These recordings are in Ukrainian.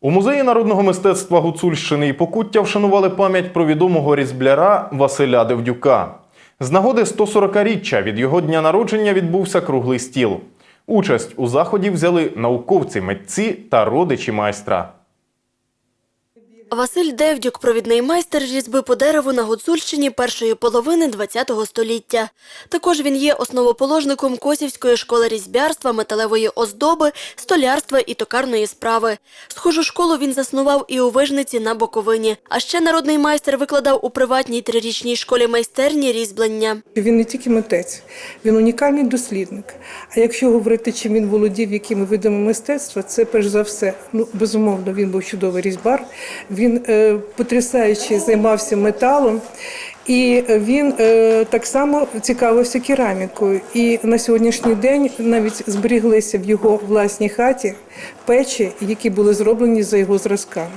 У музеї народного мистецтва Гуцульщини і Покуття вшанували пам'ять про відомого різбляра Василя Девдюка. З нагоди 140-річчя від його дня народження відбувся круглий стіл. Участь у заході взяли науковці, митці та родичі майстра. Василь Девдюк – провідний майстер різьби по дереву на Гуцульщині першої половини ХХ століття. Також він є основоположником Косівської школи різьбярства, металевої оздоби, столярства і токарної справи. Схожу школу він заснував і у Вижниці на Боковині. А ще народний майстер викладав у приватній трирічній школі майстерні різьблення. Він не тільки митець, він унікальний дослідник. А якщо говорити, чим він володів, якими видами мистецтва, це перш за все, ну безумовно, він був чудовий різьбар. Він е, потрясаючи займався металом. І він е, так само цікавився керамікою. І на сьогоднішній день навіть зберіглися в його власній хаті печі, які були зроблені за його зразками.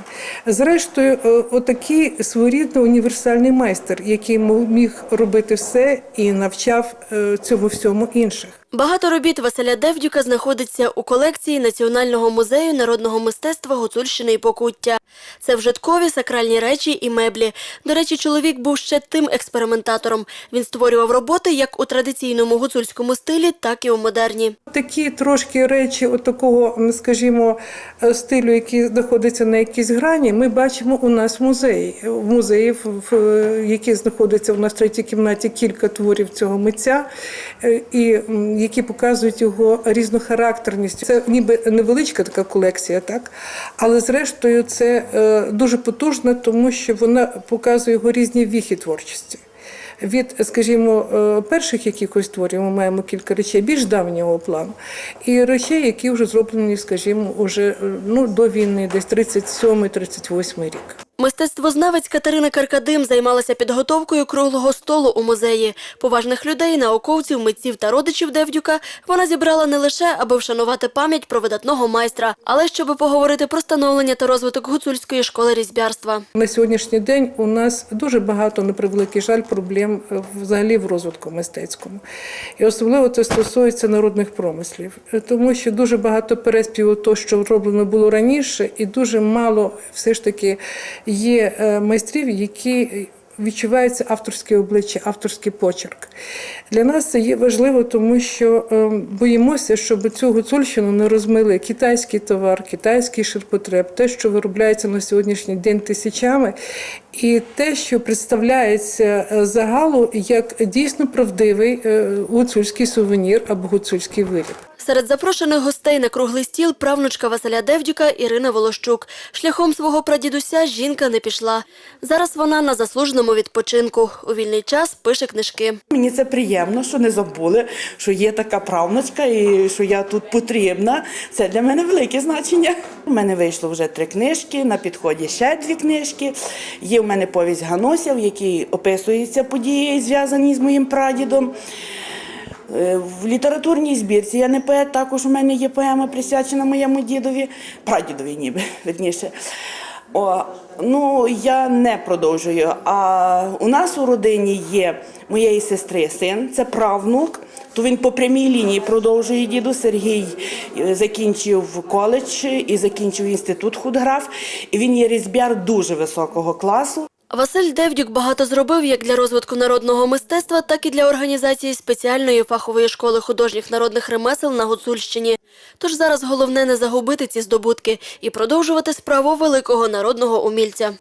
Зрештою, е, отакий своєрідний універсальний майстер, який міг робити все і навчав е, цьому всьому інших. Багато робіт Василя Девдюка знаходиться у колекції Національного музею народного мистецтва Гуцульщини і Покуття. Це вжиткові сакральні речі і меблі. До речі, чоловік був ще тим експериментатором. Він створював роботи як у традиційному гуцульському стилі, так і у модерні. Такі трошки речі, от такого, скажімо, е, стилю, який знаходиться на якійсь грані, ми бачимо у нас в музеї. В музеї, в, в якій знаходиться у нас в третій кімнаті кілька творів цього митця, е, і які показують його різнохарактерність. Це ніби невеличка така колекція, так але зрештою це е, дуже потужно, тому що вона показує його різні віхи творчості. Від, скажімо, е, перших якихось творів ми маємо кілька речей більш давнього плану, і речей, які вже зроблені, скажімо, уже е, ну, до війни, десь 37-38 рік. Мистецтвознавець Катерина Каркадим займалася підготовкою круглого столу у музеї. Поважних людей, науковців, митців та родичів Девдюка вона зібрала не лише, аби вшанувати пам'ять про видатного майстра, але щоб поговорити про становлення та розвиток гуцульської школи різьбярства. На сьогоднішній день у нас дуже багато, на превеликий жаль, проблем е, взагалі в розвитку мистецькому. І особливо це стосується народних промислів, Е, тому що дуже багато переспіву того, що роблено було раніше, і дуже мало все ж таки є е, майстрів, які відчувається авторське обличчя, авторський почерк. Для нас це є важливо, тому що е, боїмося, щоб цю гуцульщину не розмили китайський товар, китайський ширпотреб, те, що виробляється на сьогоднішній день тисячами, і те, що представляється е, загалу як дійсно правдивий е, гуцульський сувенір або гуцульський виріб. Серед запрошених гостей на круглий стіл правнучка Василя Девдюка Ірина Волощук. Шляхом свого прадідуся жінка не пішла. Зараз вона на заслуженому відпочинку. У вільний час пише книжки. Мені це приємно, що не забули, що є така правнучка і що я тут потрібна. Це для мене велике значення. У мене вийшло вже три книжки, на підході ще дві книжки. Є в мене повість Гануся, в якій описуються події, зв'язані з моїм прадідом. Е, В літературній збірці я не поет, також у мене є поема присвячена моєму дідові, прадідові ніби, верніше. О, ну, я не продовжую. А у нас у родині є моєї сестри син, це правнук. То він по прямій лінії продовжує діду. Сергій е, закінчив коледж і закінчив інститут худграф. І він є різбяр дуже високого класу. Василь Девдюк багато зробив як для розвитку народного мистецтва, так і для організації спеціальної фахової школи художніх народних ремесел на Гуцульщині. Тож зараз головне не загубити ці здобутки і продовжувати справу великого народного умільця.